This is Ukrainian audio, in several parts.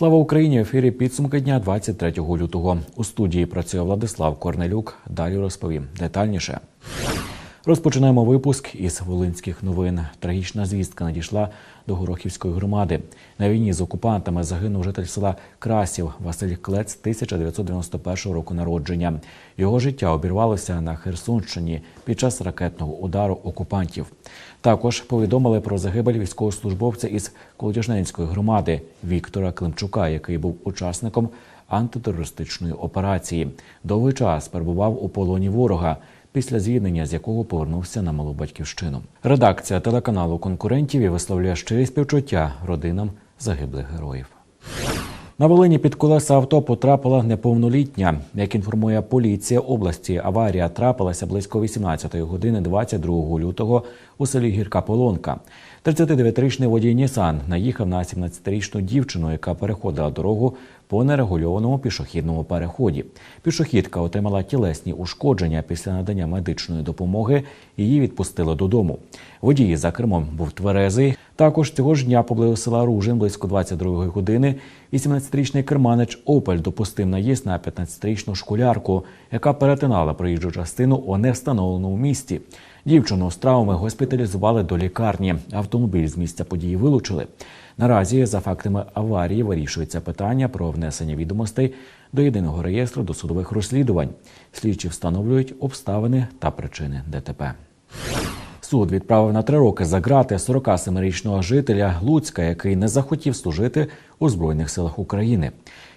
Слава Україні! В ефірі підсумки дня 23 лютого. У студії працює Владислав Корнелюк. Далі розповім детальніше. Розпочинаємо випуск із волинських новин. Трагічна звістка надійшла до Горохівської громади. На війні з окупантами загинув житель села Красів Василь Клец 1991 року народження. Його життя обірвалося на Херсонщині під час ракетного удару окупантів. Також повідомили про загибель військовослужбовця із Колодяжненської громади Віктора Климчука, який був учасником антитерористичної операції. Довгий час перебував у полоні ворога. Після звільнення з якого повернувся на малу батьківщину. Редакція телеканалу конкурентів і висловлює щирі співчуття родинам загиблих героїв. На Волині під колеса авто потрапила неповнолітня. Як інформує поліція області, аварія трапилася близько 18 години 22 лютого у селі Гірка Полонка. 39-річний водій Нісан наїхав на 17-річну дівчину, яка переходила дорогу по нерегульованому пішохідному переході. Пішохідка отримала тілесні ушкодження після надання медичної допомоги. Її відпустили додому. Водій за кермом був тверезий. Також цього ж дня поблизу села Ружин близько 22 години 18-річний керманич Опель допустив наїзд на 15-річну школярку, яка перетинала проїжджу частину у невстановленому місті. Дівчину з травми госпіталізували до лікарні. Автомобіль з місця події вилучили. Наразі за фактами аварії вирішується питання про внесення відомостей до єдиного реєстру досудових розслідувань. Слідчі встановлюють обставини та причини ДТП. Суд відправив на три роки за грати 47-річного жителя Луцька, який не захотів служити у збройних силах України.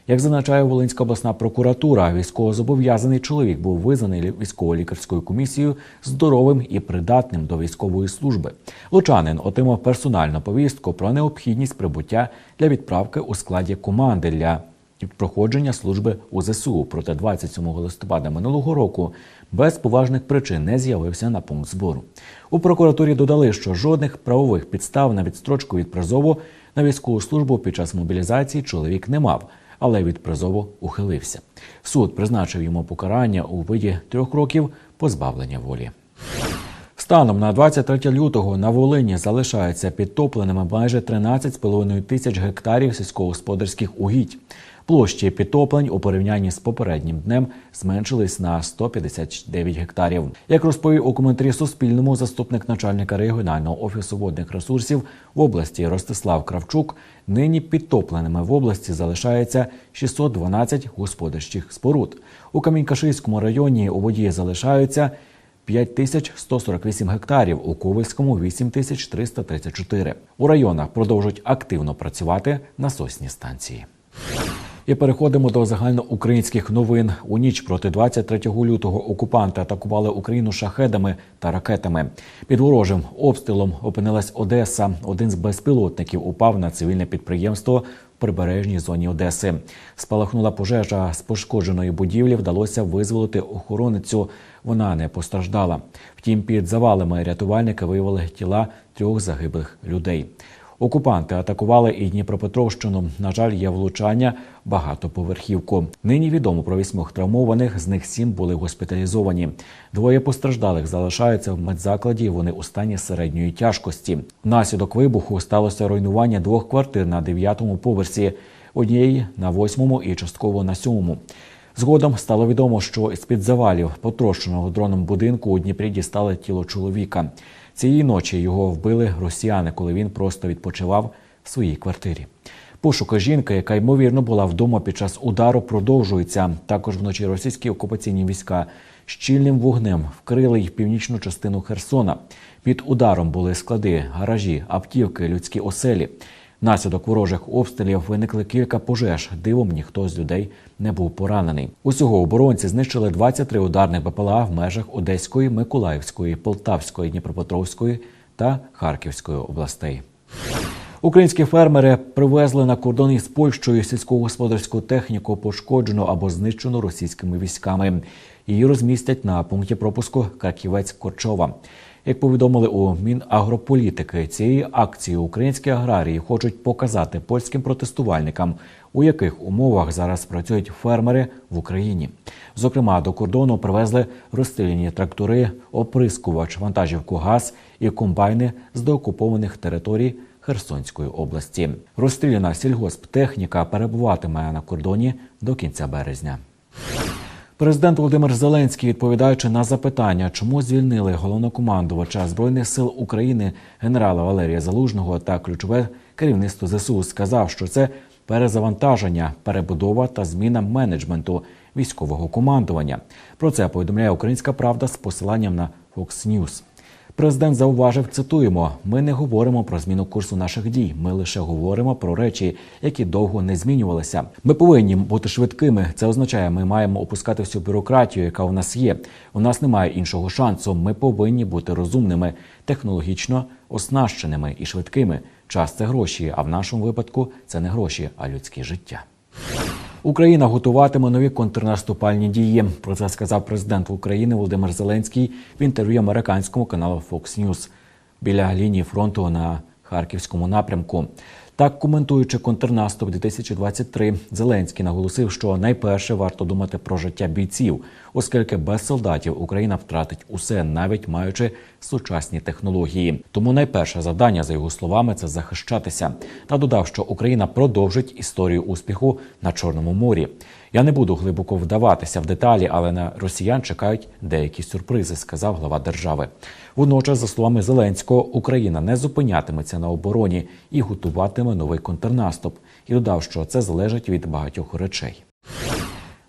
Як зазначає Волинська обласна прокуратура, військовозобов'язаний чоловік був визнаний військово-лікарською комісією здоровим і придатним до військової служби. Лучанин отримав персональну повістку про необхідність прибуття для відправки у складі команди для проходження служби у ЗСУ. Проте 27 листопада минулого року без поважних причин не з'явився на пункт збору. У прокуратурі додали, що жодних правових підстав на відстрочку від призову на військову службу під час мобілізації чоловік не мав але від призову ухилився. Суд призначив йому покарання у виді трьох років позбавлення волі. Станом на 23 лютого на Волині залишаються підтопленими майже 13,5 тисяч гектарів сільськогосподарських угідь. Площі підтоплень у порівнянні з попереднім днем зменшились на 159 гектарів. Як розповів у коментарі Суспільному заступник начальника регіонального офісу водних ресурсів в області Ростислав Кравчук, нині підтопленими в області залишається 612 господарчих споруд. У Камінькашиському районі у воді залишаються 5148 гектарів, у Ковельському 8334. У районах продовжують активно працювати насосні станції. І переходимо до загальноукраїнських новин. У ніч проти 23 лютого окупанти атакували Україну шахедами та ракетами. Під ворожим обстрілом опинилась Одеса. Один з безпілотників упав на цивільне підприємство в прибережній зоні Одеси. Спалахнула пожежа з пошкодженої будівлі. Вдалося визволити охороницю. Вона не постраждала. Втім, під завалами рятувальники виявили тіла трьох загиблих людей. Окупанти атакували і Дніпропетровщину. На жаль, є влучання багатоповерхівку. Нині відомо про вісьмох травмованих. З них сім були госпіталізовані. Двоє постраждалих залишаються в медзакладі. Вони у стані середньої тяжкості. Внаслідок вибуху сталося руйнування двох квартир на дев'ятому поверсі, однієї на восьмому і частково на сьомому. Згодом стало відомо, що з під завалів потрощеного дроном будинку у Дніпрі дістали тіло чоловіка. Цієї ночі його вбили росіяни, коли він просто відпочивав в своїй квартирі. Пошуки жінки, яка ймовірно була вдома під час удару, продовжується. Також вночі російські окупаційні війська щільним вогнем вкрили й північну частину Херсона. Під ударом були склади, гаражі, аптівки, людські оселі. Наслідок ворожих обстрілів виникли кілька пожеж. Дивом ніхто з людей не був поранений. Усього оборонці знищили 23 ударних БПЛА в межах Одеської, Миколаївської, Полтавської, Дніпропетровської та Харківської областей. Українські фермери привезли на кордон із Польщею сільськогосподарську техніку, пошкоджену або знищену російськими військами. Її розмістять на пункті пропуску Карківець Корчова. Як повідомили у Мінагрополітики, цієї акції українські аграрії хочуть показати польським протестувальникам, у яких умовах зараз працюють фермери в Україні. Зокрема, до кордону привезли розстріляні трактори, оприскувач, вантажівку газ і комбайни з деокупованих територій Херсонської області. Розстріляна сільгосптехніка перебуватиме на кордоні до кінця березня. Президент Володимир Зеленський, відповідаючи на запитання, чому звільнили головнокомандувача збройних сил України генерала Валерія Залужного та ключове керівництво ЗСУ, сказав, що це перезавантаження, перебудова та зміна менеджменту військового командування. Про це повідомляє Українська Правда з посиланням на Fox News. Президент зауважив, цитуємо: ми не говоримо про зміну курсу наших дій. Ми лише говоримо про речі, які довго не змінювалися. Ми повинні бути швидкими. Це означає, ми маємо опускати всю бюрократію, яка у нас є. У нас немає іншого шансу. Ми повинні бути розумними, технологічно оснащеними і швидкими. Час це гроші. А в нашому випадку це не гроші, а людське життя. Україна готуватиме нові контрнаступальні дії. Про це сказав президент України Володимир Зеленський в інтерв'ю американському каналу Fox News біля лінії фронту на харківському напрямку. Так, коментуючи контрнаступ 2023, Зеленський наголосив, що найперше варто думати про життя бійців, оскільки без солдатів Україна втратить усе, навіть маючи сучасні технології. Тому найперше завдання, за його словами, це захищатися. Та додав, що Україна продовжить історію успіху на Чорному морі. Я не буду глибоко вдаватися в деталі, але на росіян чекають деякі сюрпризи, сказав глава держави. Водночас, за словами Зеленського, Україна не зупинятиметься на обороні і готуватиме новий контрнаступ. І додав, що це залежить від багатьох речей.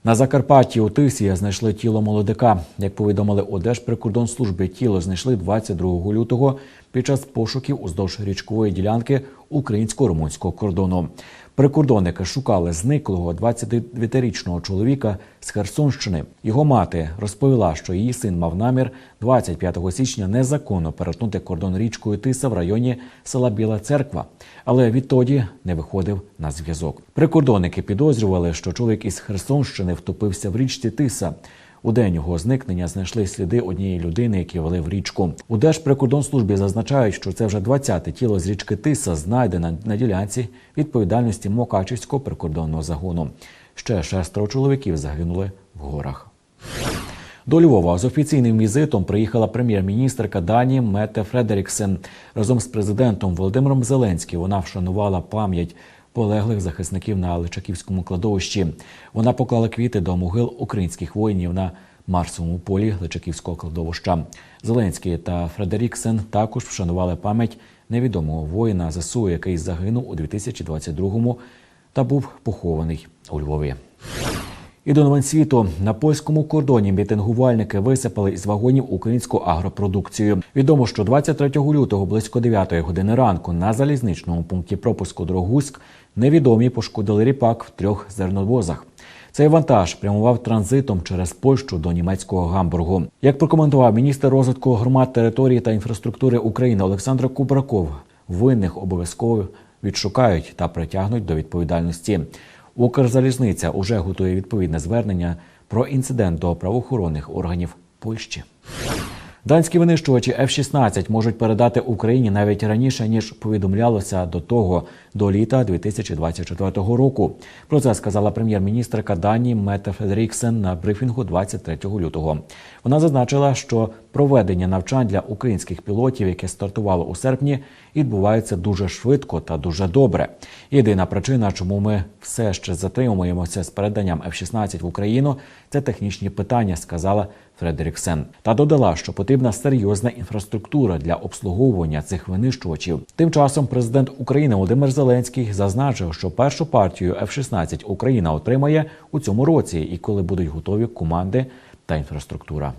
На Закарпатті у Тисі знайшли тіло молодика. Як повідомили Одержприкордонслужби, тіло знайшли 22 лютого під час пошуків уздовж річкової ділянки українсько-румунського кордону. Прикордонники шукали зниклого 29-річного чоловіка з Херсонщини. Його мати розповіла, що її син мав намір 25 січня незаконно перетнути кордон річкою Тиса в районі села Біла Церква, але відтоді не виходив на зв'язок. Прикордонники підозрювали, що чоловік із Херсонщини втопився в річці Тиса. У день його зникнення знайшли сліди однієї людини, які вели в річку. У Держприкордонслужбі зазначають, що це вже 20-те тіло з річки Тиса знайдено на ділянці відповідальності Мокачівського прикордонного загону. Ще шестеро чоловіків загинули в горах. До Львова з офіційним візитом приїхала прем'єр-міністрка Данії Мете Фредеріксен разом з президентом Володимиром Зеленським. Вона вшанувала пам'ять полеглих захисників на Личаківському кладовищі. Вона поклала квіти до могил українських воїнів на Марсовому полі Личаківського кладовища. Зеленський та Фредеріксен також вшанували пам'ять невідомого воїна ЗСУ, який загинув у 2022-му та був похований у Львові. І до новин світу на польському кордоні мітингувальники висипали із вагонів українську агропродукцію. Відомо, що 23 лютого близько 9 години ранку на залізничному пункті пропуску Дрогуськ невідомі пошкодили ріпак в трьох зерновозах. Цей вантаж прямував транзитом через Польщу до німецького Гамбургу. Як прокоментував міністр розвитку громад території та інфраструктури України Олександр Кубраков, винних обов'язково відшукають та притягнуть до відповідальності. Укрзалізниця уже готує відповідне звернення про інцидент до правоохоронних органів Польщі. Данські винищувачі F-16 можуть передати Україні навіть раніше ніж повідомлялося до того до літа 2024 року. Про це сказала прем'єр-міністрка Данії Мете Федеріксен на брифінгу 23 лютого. Вона зазначила, що проведення навчань для українських пілотів, яке стартувало у серпні, відбувається дуже швидко та дуже добре. Єдина причина, чому ми все ще затримуємося з переданням F-16 в Україну, це технічні питання, сказала Фредеріксен. Та додала, що потрібна серйозна інфраструктура для обслуговування цих винищувачів. Тим часом президент України Володимир Зеленський зазначив, що першу партію F-16 Україна отримає у цьому році, і коли будуть готові команди та інфраструктура.